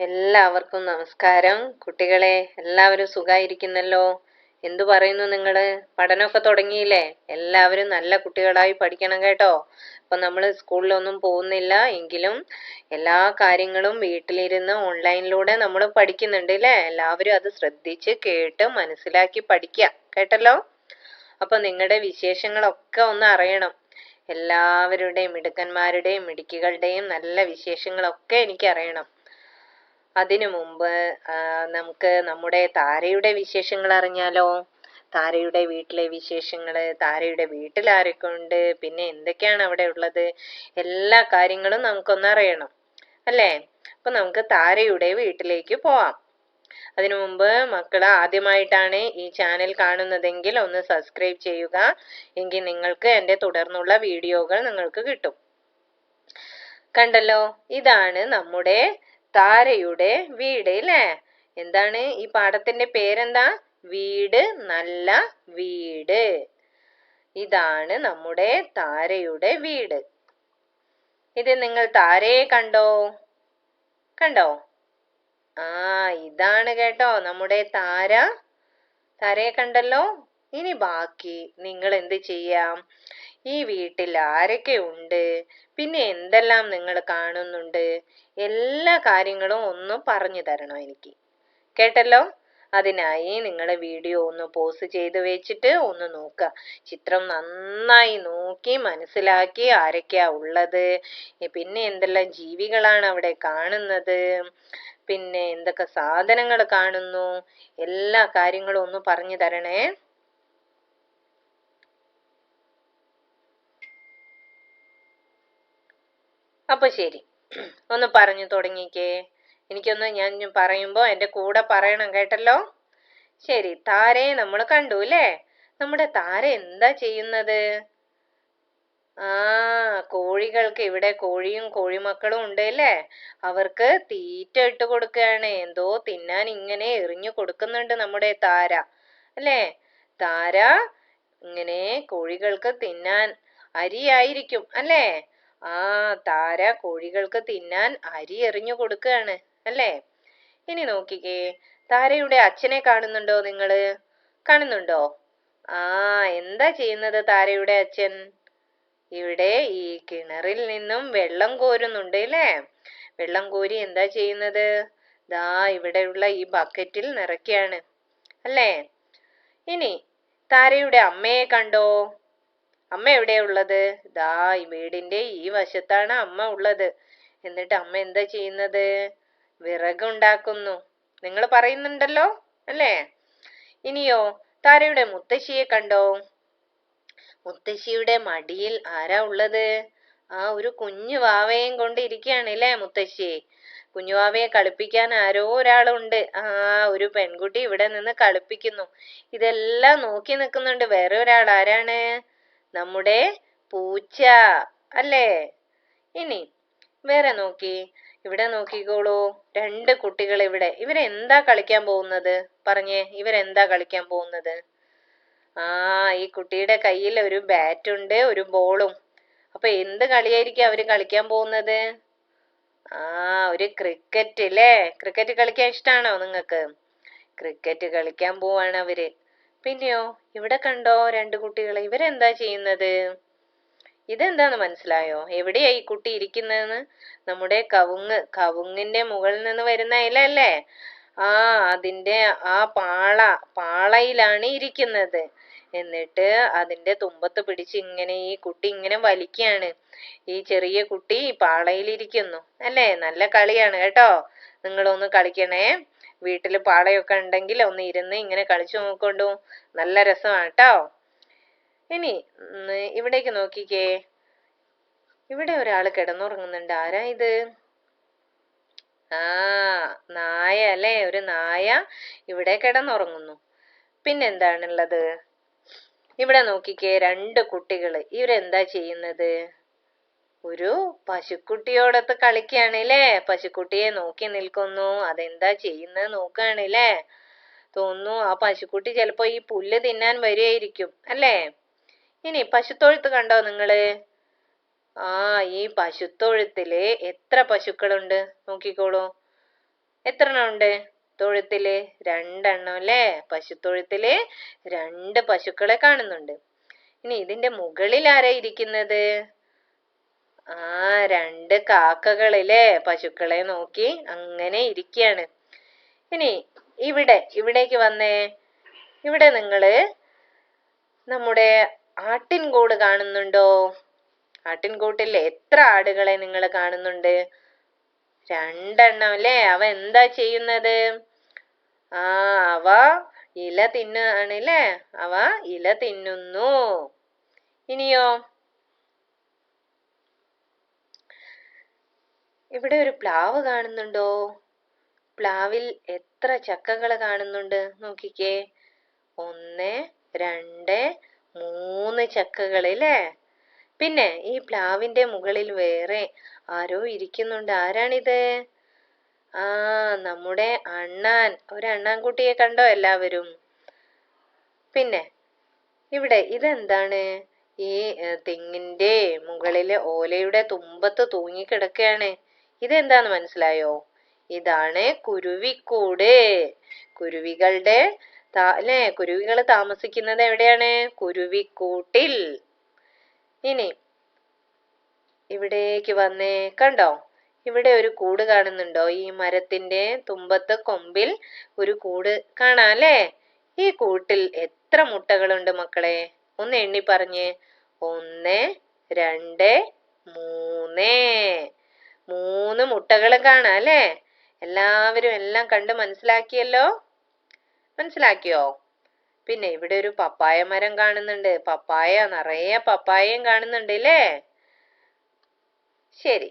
എല്ലാവർക്കും നമസ്കാരം. കുട്ടികളെ എല്ലാവരും സുഖായിരിക്കുന്നല്ലോ? എന്തു പറയുന്നു നിങ്ങൾ? പഠനമൊക്കെ തുടങ്ങിയില്ലേ? എല്ലാവരും നല്ല കുട്ടികളായി പഠിക്കണം കേട്ടോ. അപ്പൊ നമ്മൾ സ്കൂളിലൊന്നും പോകുന്നില്ല. എങ്കിലും എല്ലാ കാര്യങ്ങളും വീട്ടിലിരുന്ന് ഓൺലൈനിലൂടെ നമ്മൾ പഠിക്കുന്നുണ്ട് അല്ലേ എല്ലാവരും അത് ശ്രദ്ധിച്ച് കേട്ട് മനസ്സിലാക്കി പഠിക്കുക കേട്ടല്ലോ? അപ്പൊ നിങ്ങളുടെ വിശേഷങ്ങളൊക്കെ ഒന്ന് അറിയണം. എല്ലാവരുടെയും മിടുക്കന്മാരുടെയും മിടുക്കികളുടെയും നല്ല വിശേഷങ്ങളൊക്കെ എനിക്ക് അറിയണം അതിനു മുമ്പ് നമുക്ക് നമ്മുടെ താരയുടെ വിശേഷങ്ങൾ അറിഞ്ഞാലോ? താരയുടെ വീട്ടിലെ വിശേഷങ്ങൾ താരയുടെ വീട്ടിൽ ആരൊക്കെ ഉണ്ട് പിന്നെ എന്തൊക്കെയാണ് അവിടെ ഉള്ളത്? എല്ലാ കാര്യങ്ങളും നമുക്കൊന്ന് അറിയണം. അല്ലേ? അപ്പൊ നമുക്ക് താരയുടെ വീട്ടിലേക്ക് പോവാം. അതിനു മുമ്പ് മക്കൾ ആദ്യമായിട്ടാണ് ഈ ചാനൽ കാണുന്നതെങ്കിൽ ഒന്ന് സബ്സ്ക്രൈബ് ചെയ്യുക. എങ്കിൽ നിങ്ങൾക്ക് എന്റെ തുടർന്നുള്ള വീഡിയോകൾ നിങ്ങൾക്ക് കിട്ടും. കണ്ടല്ലോ? ഇതാണ് നമ്മുടെ താരയുടെ വീട് അല്ലേ എന്താണ്? ഈ പാഠത്തിന്റെ പേരെന്താ? വീട് നല്ല വീട്. ഇതാണ് നമ്മുടെ താരയുടെ വീട്. ഇത് നിങ്ങൾ താരയെ കണ്ടോ? കണ്ടോ? ആ ഇതാണ് കേട്ടോ നമ്മുടെ താര. താരയെ കണ്ടല്ലോ? ഇനി ബാക്കി നിങ്ങൾ എന്ത് ചെയ്യാം? ഈ വീട്ടിൽ ആരൊക്കെ ഉണ്ട്? പിന്നെ എന്തെല്ലാം നിങ്ങൾ കാണുന്നുണ്ട്? എല്ലാ കാര്യങ്ങളും ഒന്ന് പറഞ്ഞു തരണം എനിക്ക്. കേട്ടല്ലോ? അതിനായി നിങ്ങൾ വീഡിയോ ഒന്ന് പോസ് ചെയ്ത് വെച്ചിട്ട് ഒന്ന് നോക്കുക. ചിത്രം നന്നായി നോക്കി മനസ്സിലാക്കി ആരൊക്കെയാ ഉള്ളത്. പിന്നെ എന്തെല്ലാം ജീവികളാണ് അവിടെ കാണുന്നത്. പിന്നെ എന്തൊക്കെ സാധനങ്ങൾ കാണുന്നു. എല്ലാ കാര്യങ്ങളും ഒന്ന് പറഞ്ഞു തരണേ. അപ്പൊ ശരി. ഒന്ന് പറഞ്ഞു തുടങ്ങിക്കേ. എനിക്കൊന്ന് ഞാൻ പറയുമ്പോ എന്റെ കൂടെ പറയണം കേട്ടല്ലോ? ശരി താരയെ നമ്മൾ കണ്ടു അല്ലേ നമ്മുടെ താര എന്താ ചെയ്യുന്നത്? ആ കോഴികൾക്ക് ഇവിടെ കോഴിയും കോഴിമക്കളും ഉണ്ട് അല്ലേ അവർക്ക് തീറ്റ ഇട്ട് കൊടുക്കുകയാണ്. എന്തോ തിന്നാൻ ഇങ്ങനെ എറിഞ്ഞു കൊടുക്കുന്നുണ്ട് നമ്മുടെ താര. അല്ലേ? താര ഇങ്ങനെ കോഴികൾക്ക് തിന്നാൻ അരിയായിരിക്കും. അല്ലേ? ആ താര കോഴികൾക്ക് തിന്നാൻ അരി എറിഞ്ഞു കൊടുക്കുകയാണ് അല്ലേ? ഇനി നോക്കിക്കേ താരയുടെ അച്ഛനെ കാണുന്നുണ്ടോ നിങ്ങൾ? കാണുന്നുണ്ടോ? ആ എന്താ ചെയ്യുന്നത് താരയുടെ അച്ഛൻ? ഇവിടെ ഈ കിണറിൽ നിന്നും വെള്ളം കോരുന്നുണ്ട് അല്ലേ? വെള്ളം കോരി എന്താ ചെയ്യുന്നത്? ദാ ഇവിടെയുള്ള ഈ ബക്കറ്റിൽ നിറയ്ക്കാണ് അല്ലേ? ഇനി താരയുടെ അമ്മയെ കണ്ടോ? അമ്മ എവിടെയാ ഉള്ളത്? ദാ ഈ വീടിന്റെ ഈ വശത്താണ് അമ്മ ഉള്ളത്. എന്നിട്ട് അമ്മ എന്താ ചെയ്യുന്നത്? വിറകുണ്ടാക്കുന്നു. നിങ്ങൾ പറയുന്നുണ്ടല്ലോ അല്ലേ? ഇനിയോ താരയുടെ മുത്തശ്ശിയെ കണ്ടോ? മുത്തശ്ശിയുടെ മടിയിൽ ആരാ ഉള്ളത്? ആ ഒരു കുഞ്ഞു വാവയും കൊണ്ട് ഇരിക്കുകയാണ് അല്ലേ മുത്തശ്ശി? കുഞ്ഞുവാവയെ കളിപ്പിക്കാൻ ആരോ ഒരാളുണ്ട്. ആ ഒരു പെൺകുട്ടി ഇവിടെ നിന്ന് കളിപ്പിക്കുന്നു. ഇതെല്ലാം നോക്കി നിൽക്കുന്നുണ്ട്. വേറെ ഒരാൾ ആരാണ്? നമ്മുടെ പൂച്ച അല്ലേ? ഇനി വേറെ നോക്കി. ഇവിടെ നോക്കിക്കോളൂ. രണ്ട് കുട്ടികൾ ഇവിടെ. ഇവരെന്താ കളിക്കാൻ പോകുന്നത്? പറഞ്ഞേ ഇവരെന്താ കളിക്കാൻ പോകുന്നത്? ആ ഈ കുട്ടിയുടെ കയ്യിൽ ഒരു ബാറ്റ് ഉണ്ട് ഒരു ബോളും അപ്പൊ എന്ത് കളിയായിരിക്കും അവർ കളിക്കാൻ പോകുന്നത്? ആ ഒരു ക്രിക്കറ്റ് അല്ലേ ക്രിക്കറ്റ് കളിക്കാൻ ഇഷ്ടമാണോ നിങ്ങൾക്ക്? ക്രിക്കറ്റ് കളിക്കാൻ പോവാണ് അവർ. പിന്നെയോ ഇവിടെ കണ്ടോ രണ്ട് കുട്ടികളെ ഇവരെന്താ ചെയ്യുന്നത്? ഇതെന്താന്ന് മനസ്സിലായോ? എവിടെയാ ഈ കുട്ടി ഇരിക്കുന്നതെന്ന്? നമ്മുടെ കവുങ്ങ് കവുങ്ങിന്റെ മുകളിൽ നിന്ന് വരുന്ന ഇല അല്ലേ ആ അതിന്റെ ആ പാള പാളയിലാണ് ഇരിക്കുന്നത്. എന്നിട്ട് അതിന്റെ തുമ്പത്ത് പിടിച്ച് ഇങ്ങനെ ഈ കുട്ടി ഇങ്ങനെ വലിക്കുകയാണ് ഈ ചെറിയ കുട്ടി പാളയിലിരിക്കുന്നു അല്ലേ? നല്ല കളിയാണ് കേട്ടോ. നിങ്ങളൊന്ന് കളിക്കണേ. വീട്ടിൽ പാളയൊക്കെ ഉണ്ടെങ്കിൽ ഒന്ന് ഇരുന്ന് ഇങ്ങനെ കളിച്ചു നോക്കൊണ്ടു. നല്ല രസമാണ് കേട്ടോ ഇനി ഇവിടേക്ക് നോക്കിക്കേ. ഇവിടെ ഒരാൾ കിടന്നുറങ്ങുന്നുണ്ട്. ആരാ ഇത്? ആ നായ അല്ലേ? ഒരു നായ ഇവിടെ കിടന്നുറങ്ങുന്നു. പിന്നെന്താണുള്ളത്? ഇവിടെ നോക്കിക്കേ രണ്ട് കുട്ടികൾ ഇവരെന്താ ചെയ്യുന്നത്? ഒരു പശുക്കുട്ടിയോടൊത്ത് കളിക്കുകയാണല്ലേ? പശുക്കുട്ടിയെ നോക്കി നിൽക്കുന്നു. അതെന്താ ചെയ്യുന്നത് നോക്കുകയാണല്ലേ? തോന്നുന്നു ആ പശുക്കുട്ടി ചിലപ്പോ ഈ പുല്ല് തിന്നാൻ വരികയായിരിക്കും അല്ലേ? ഇനി പശുത്തൊഴുത്ത് കണ്ടോ നിങ്ങൾ? ആ ഈ പശുത്തൊഴുത്തിൽ എത്ര പശുക്കളുണ്ട്? നോക്കിക്കോളൂ. എത്ര എണ്ണം ഉണ്ട് തൊഴുത്തിൽ? രണ്ടെണ്ണം അല്ലേ? പശുത്തൊഴുത്തിൽ രണ്ട് പശുക്കളെ കാണുന്നുണ്ട്. ഇനി ഇതിന്റെ മുകളിൽ ആരാ ഇരിക്കുന്നത്? ആ രണ്ട് കാക്കകളിലെ പശുക്കളെ നോക്കി അങ്ങനെ ഇരിക്കുകയാണ് ഇനി ഇവിടെ ഇവിടേക്ക് വന്നേ. ഇവിടെ നിങ്ങൾ നമ്മുടെ ആട്ടിൻകൂട് കാണുന്നുണ്ടോ? ആട്ടിൻകൂട്ടിൽ എത്ര ആടുകളെ നിങ്ങൾ കാണുന്നുണ്ട്? രണ്ടെണ്ണം അല്ലേ അവ എന്താ ചെയ്യുന്നത്? ആ അവ ഇല തിന്നാണല്ലേ? അവ ഇല തിന്നുന്നു. ഇനിയോ? ഇവിടെ ഒരു പ്ലാവ് കാണുന്നുണ്ടോ? പ്ലാവിൽ എത്ര ചക്കകൾ കാണുന്നുണ്ട്? നോക്കിക്കേ. ഒന്ന് രണ്ട് മൂന്ന് ചക്കകൾ അല്ലേ പിന്നെ ഈ പ്ലാവിന്റെ മുകളിൽ വേറെ ആരോ ഇരിക്കുന്നുണ്ട്. ആരാണിത്? ആ നമ്മുടെ അണ്ണാൻ. ഒരു അണ്ണാൻകുട്ടിയെ കണ്ടോ എല്ലാവരും? പിന്നെ ഇവിടെ ഇതെന്താണ്? ഈ തെങ്ങിന്റെ മുകളിലെ ഓലയുടെ തുമ്പത്ത് തൂങ്ങിക്കിടക്കുകയാണ്. ഇതെന്താന്ന് മനസ്സിലായോ? ഇതാണ് കുരുവിക്കൂട്. കുരുവികളുടെ അല്ലെ? കുരുവികൾ താമസിക്കുന്നത് എവിടെയാണ്? കുരുവിക്കൂട്ടിൽ. ഇനി ഇവിടേക്ക് വന്നേ കണ്ടോ? ഇവിടെ ഒരു കൂട് കാണുന്നുണ്ടോ? ഈ മരത്തിന്റെ തുമ്പത്ത് കൊമ്പിൽ ഒരു കൂട് കാണാം അല്ലേ? ഈ കൂട്ടിൽ എത്ര മുട്ടകളുണ്ട് മക്കളെ? ഒന്ന് എണ്ണി പറഞ്ഞേ. ഒന്ന് രണ്ട് മൂന്ന്. മൂന്ന് മുട്ടകൾ കാണാം അല്ലേ? എല്ലാവരും എല്ലാം കണ്ട് മനസ്സിലാക്കിയല്ലോ? മനസ്സിലാക്കിയോ? പിന്നെ ഇവിടെ ഒരു പപ്പായ മരം കാണുന്നുണ്ട്. പപ്പായ നിറയെ പപ്പായയും കാണുന്നുണ്ട് അല്ലേ ശരി.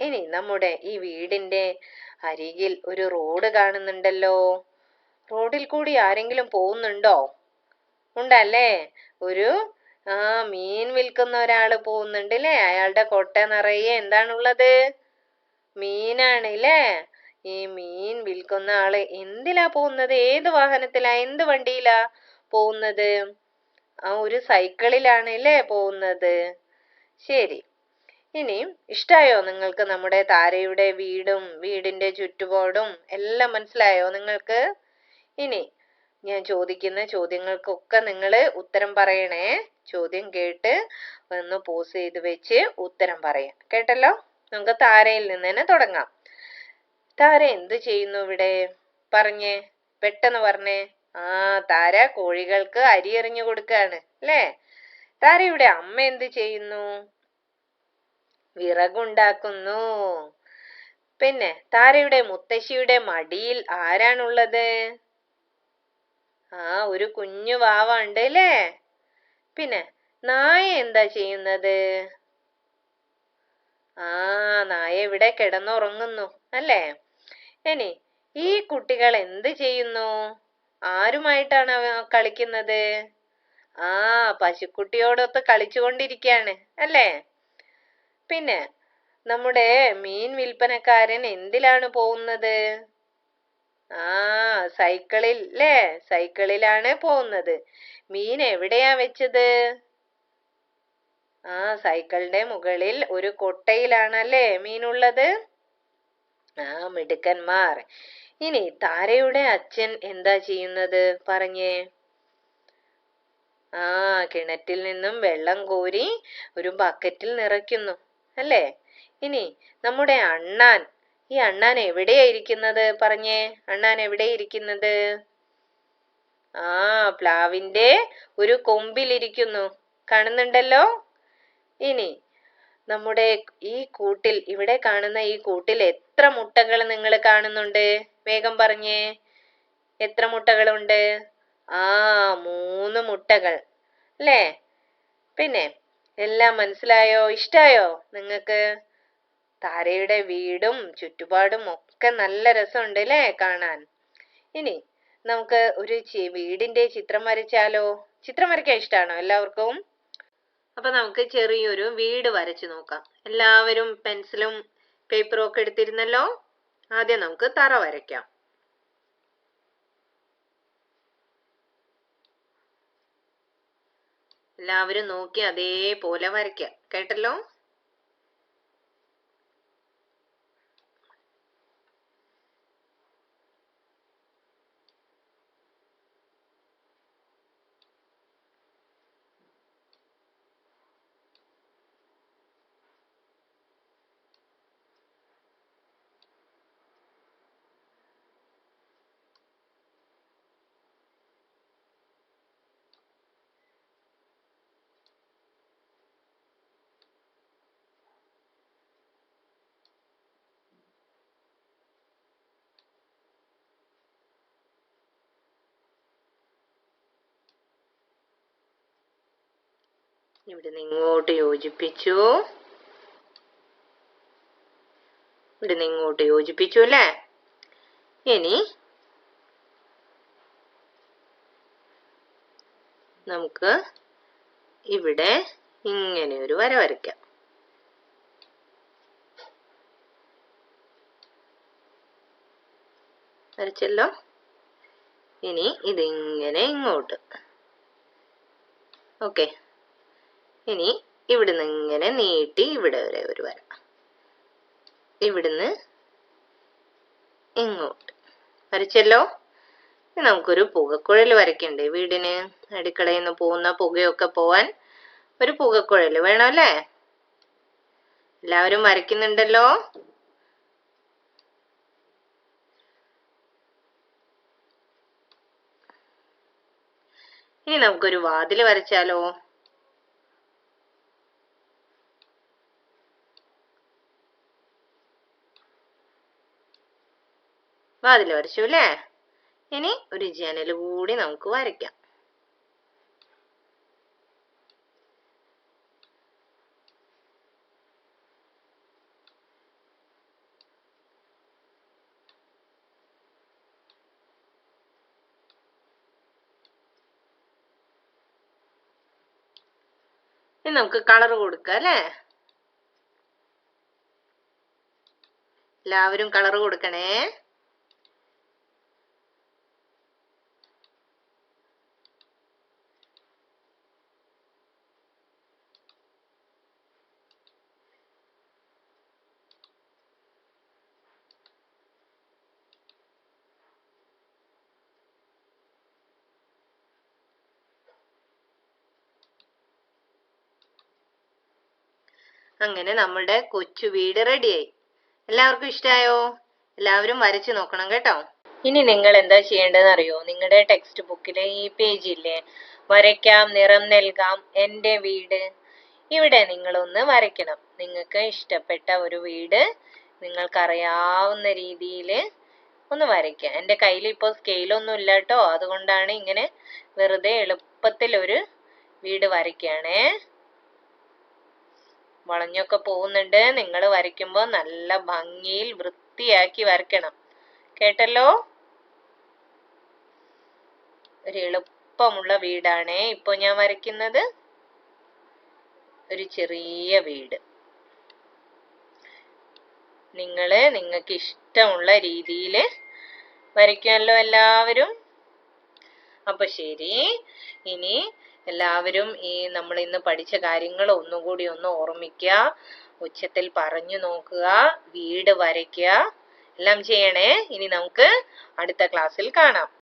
ഇനി നമ്മുടെ ഈ വീടിന്റെ അരികിൽ ഒരു റോഡ് കാണുന്നുണ്ടല്ലോ. റോഡിൽ കൂടി ആരെങ്കിലും പോകുന്നുണ്ടോ? ഉണ്ടല്ലേ? ഒരു ആ മീൻ വിൽക്കുന്ന ഒരാൾ പോകുന്നുണ്ട് അല്ലേ അയാളുടെ കൊട്ട നിറയെ എന്താണുള്ളത്? മീനാണ് അല്ലേ ഈ മീൻ വിൽക്കുന്ന ആൾ എന്തിലാ പോകുന്നത്? ഏത് വാഹനത്തിലാ? എന്ത് വണ്ടിയിലാ പോകുന്നത്? ആ ഒരു സൈക്കിളിലാണ് അല്ലേ പോകുന്നത്. ശരി. ഇനി ഇഷ്ടായോ? നിങ്ങൾക്ക് നമ്മുടെ താരയുടെ വീടും വീടിന്റെ ചുറ്റുപാടും എല്ലാം മനസ്സിലായോ നിങ്ങൾക്ക്? ഇനി ഞാൻ ചോദിക്കുന്ന ചോദ്യങ്ങൾക്കൊക്കെ നിങ്ങൾ ഉത്തരം പറയണേ. ചോദ്യം കേട്ട് ഒന്ന് പോസ് ചെയ്ത് വെച്ച് ഉത്തരം പറയാം. കേട്ടല്ലോ? നമുക്ക് താരയിൽ നിന്ന് തന്നെ തുടങ്ങാം. താര എന്ത് ചെയ്യുന്നു ഇവിടെ? പറഞ്ഞേ. പെട്ടെന്ന് പറഞ്ഞേ. ആ താര കോഴികൾക്ക് അരി എറിഞ്ഞു കൊടുക്കാണ് അല്ലേ? താരയുടെ അമ്മ എന്ത് ചെയ്യുന്നു? വിറകുണ്ടാക്കുന്നു. പിന്നെ താരയുടെ മുത്തശ്ശിയുടെ മടിയിൽ ആരാണുള്ളത്? ആ ഒരു കുഞ്ഞു വാവ ഉണ്ട് അല്ലേ പിന്നെ നായ എന്താ ചെയ്യുന്നത്? ആ നായ ഇവിടെ കിടന്നുറങ്ങുന്നു അല്ലേ? ഇനി ഈ കുട്ടികൾ എന്ത് ചെയ്യുന്നു? ആരുമായിട്ടാണ് കളിക്കുന്നത്? ആ പശുക്കുട്ടിയോടൊത്ത് കളിച്ചുകൊണ്ടിരിക്കുകയാണ് അല്ലേ? പിന്നെ നമ്മുടെ മീൻ വിൽപ്പനക്കാരൻ എന്തിലാണ് പോകുന്നത്? ആ സൈക്കിളിൽ അല്ലേ സൈക്കിളിലാണ് പോകുന്നത്. മീൻ എവിടെയാ വെച്ചത്? ആ സൈക്കിളിന്റെ മുകളിൽ ഒരു കൊട്ടയിലാണല്ലേ മീനുള്ളത്? ആ മിടുക്കന്മാർ. ഇനി താരയുടെ അച്ഛൻ എന്താ ചെയ്യുന്നത്? പറഞ്ഞേ. ആ കിണറ്റിൽ നിന്നും വെള്ളം കോരി ഒരു ബക്കറ്റിൽ നിറയ്ക്കുന്നു. അല്ലേ? ഇനി നമ്മുടെ അണ്ണാൻ ഈ അണ്ണാൻ എവിടെയാ ഇരിക്കുന്നത്? പറഞ്ഞേ. അണ്ണാൻ എവിടെ ഇരിക്കുന്നത്? ആ പ്ലാവിന്റെ ഒരു കൊമ്പിലിരിക്കുന്നു. കാണുന്നുണ്ടല്ലോ? ഇനി നമ്മുടെ ഈ കൂട്ടിൽ ഇവിടെ കാണുന്ന ഈ കൂട്ടിൽ എത്ര മുട്ടകൾ നിങ്ങൾ കാണുന്നുണ്ട്? വേഗം പറഞ്ഞേ. എത്ര മുട്ടകളുണ്ട്? ആ മൂന്ന് മുട്ടകൾ. അല്ലേ? പിന്നെ എല്ലാം മനസ്സിലായോ? ഇഷ്ടായോ നിങ്ങൾക്ക്? താരയുടെ വീടും ചുറ്റുപാടും ഒക്കെ നല്ല രസമുണ്ട് അല്ലേ കാണാൻ? ഇനി നമുക്ക് ഒരു വീടിന്റെ ചിത്രം വരച്ചാലോ? ചിത്രം വരയ്ക്കാൻ ഇഷ്ടമാണോ എല്ലാവർക്കും? അപ്പൊ നമുക്ക് ചെറിയൊരു വീട് വരച്ചു നോക്കാം. എല്ലാവരും പെൻസിലും പേപ്പറും ഒക്കെ എടുത്തിരുന്നല്ലോ? ആദ്യം നമുക്ക് തറ വരയ്ക്കാം. എല്ലാവരും നോക്കി അതേപോലെ വരയ്ക്കാം. കേട്ടല്ലോ? ഇവിടുന്ന് ഇങ്ങോട്ട് യോജിപ്പിച്ചു. ഇവിടുന്ന് ഇങ്ങോട്ട് യോജിപ്പിച്ചു അല്ലേ? ഇനി നമുക്ക് ഇവിടെ ഇങ്ങനെ ഒരു വര വരയ്ക്കാം. വരച്ചല്ലോ. ഇനി ഇതിങ്ങനെ ഇങ്ങോട്ട്. ഓക്കെ. ഇനി ഇവിടുന്ന് ഇങ്ങനെ നീട്ടി ഇവിടെ വരെ ഒരു വര. ഇവിടുന്ന് ഇങ്ങോട്ട്. വരച്ചല്ലോ? നമുക്കൊരു പുകക്കുഴൽ വരയ്ക്കണ്ടേ വീടിന്? അടുക്കളയിൽ നിന്ന് പോകുന്ന പുകയൊക്കെ പോവാൻ ഒരു പുകക്കുഴൽ വേണമല്ലേ എല്ലാവരും വരയ്ക്കുന്നുണ്ടല്ലോ? ഇനി നമുക്കൊരു വാതിൽ വരച്ചാലോ? വാതിൽ വരച്ചു അല്ലേ? ഇനി ഒരു ജനൽ കൂടി നമുക്ക് വരയ്ക്കാം. ഇനി നമുക്ക് കളർ കൊടുക്കാം അല്ലേ? എല്ലാവരും കളർ കൊടുക്കണേ. അങ്ങനെ നമ്മുടെ കൊച്ചു വീട് റെഡിയായി എല്ലാവർക്കും ഇഷ്ടമായോ എല്ലാവരും വരച്ചു നോക്കണം കേട്ടോ. ഇനി നിങ്ങൾ എന്താ ചെയ്യേണ്ടതെന്ന് അറിയോ നിങ്ങളുടെ ടെക്സ്റ്റ് ബുക്കിലെ ഈ പേജ് ഇല്ലേ? വരയ്ക്കാം നിറം നൽകാം എന്റെ വീട്. ഇവിടെ നിങ്ങളൊന്ന് വരയ്ക്കണം. നിങ്ങൾക്ക് ഇഷ്ടപ്പെട്ട ഒരു വീട് നിങ്ങൾക്കറിയാവുന്ന രീതിയിൽ ഒന്ന് വരയ്ക്കുക എന്റെ കയ്യിൽ ഇപ്പോൾ സ്കെയിലൊന്നും ഇല്ല കേട്ടോ. അതുകൊണ്ടാണ് ഇങ്ങനെ വെറുതെ എളുപ്പത്തിൽ ഒരു വീട് വരയ്ക്കുകയാണേ. വളഞ്ഞൊക്കെ പോകുന്നുണ്ട്. നിങ്ങൾ വരയ്ക്കുമ്പോൾ നല്ല ഭംഗിയിൽ വൃത്തിയാക്കി വരയ്ക്കണം. കേട്ടല്ലോ? ഒരു എളുപ്പമുള്ള വീടാണേ. ഇപ്പൊ ഞാൻ വരയ്ക്കുന്നത് ഒരു ചെറിയ വീട്. നിങ്ങൾ നിങ്ങൾക്ക് ഇഷ്ടമുള്ള രീതിയിൽ വരയ്ക്കുമല്ലോ എല്ലാവരും. അപ്പൊ ശരി. ഇനി എല്ലാവരും ഈ നമ്മൾ ഇന്ന് പഠിച്ച കാര്യങ്ങൾ ഒന്നുകൂടി ഒന്ന് ഓർമ്മിക്കുക. ഉച്ചത്തിൽ പറഞ്ഞു നോക്കുക. വീട് വരയ്ക്കുക. എല്ലാം ചെയ്യണേ. ഇനി നമുക്ക് അടുത്ത ക്ലാസ്സിൽ കാണാം.